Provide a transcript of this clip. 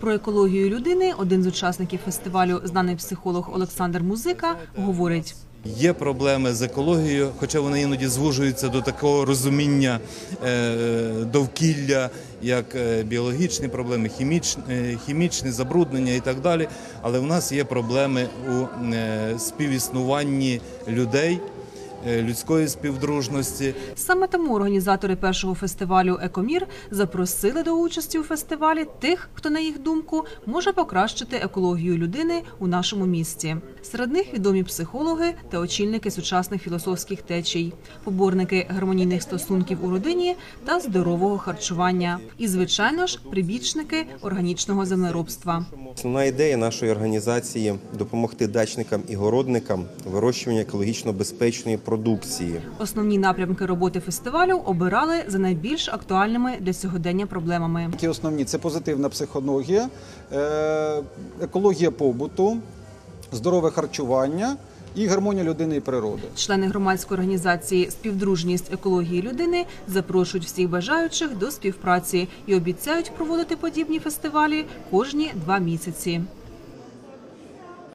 Про екологію людини один з учасників фестивалю, знаний психолог Олександр Музика, говорить. Є проблеми з екологією, хоча вони іноді звужуються до такого розуміння е, довкілля, як е, біологічні проблеми, хімічні, хімічні забруднення і так далі. Але в нас є проблеми у е, співіснуванні людей, е, людської співдружності. Саме тому організатори першого фестивалю Екомір запросили до участі у фестивалі тих, хто, на їх думку, може покращити екологію людини у нашому місті. Серед них відомі психологи та очільники сучасних філософських течій, поборники гармонійних стосунків у родині та здорового харчування. І, звичайно ж, прибічники органічного землеробства. Основна ідея нашої організації допомогти дачникам і городникам вирощуванню екологічно безпечної продукції. Основні напрямки роботи фестивалю обирали за найбільш актуальними для сьогодення проблемами. Які основні це позитивна психологія, е, екологія побуту, здорове харчування і гармонія людини і природи. Члени громадської організації Співдружність екології людини запрошують всіх бажаючих до співпраці і обіцяють проводити подібні фестивалі кожні два місяці.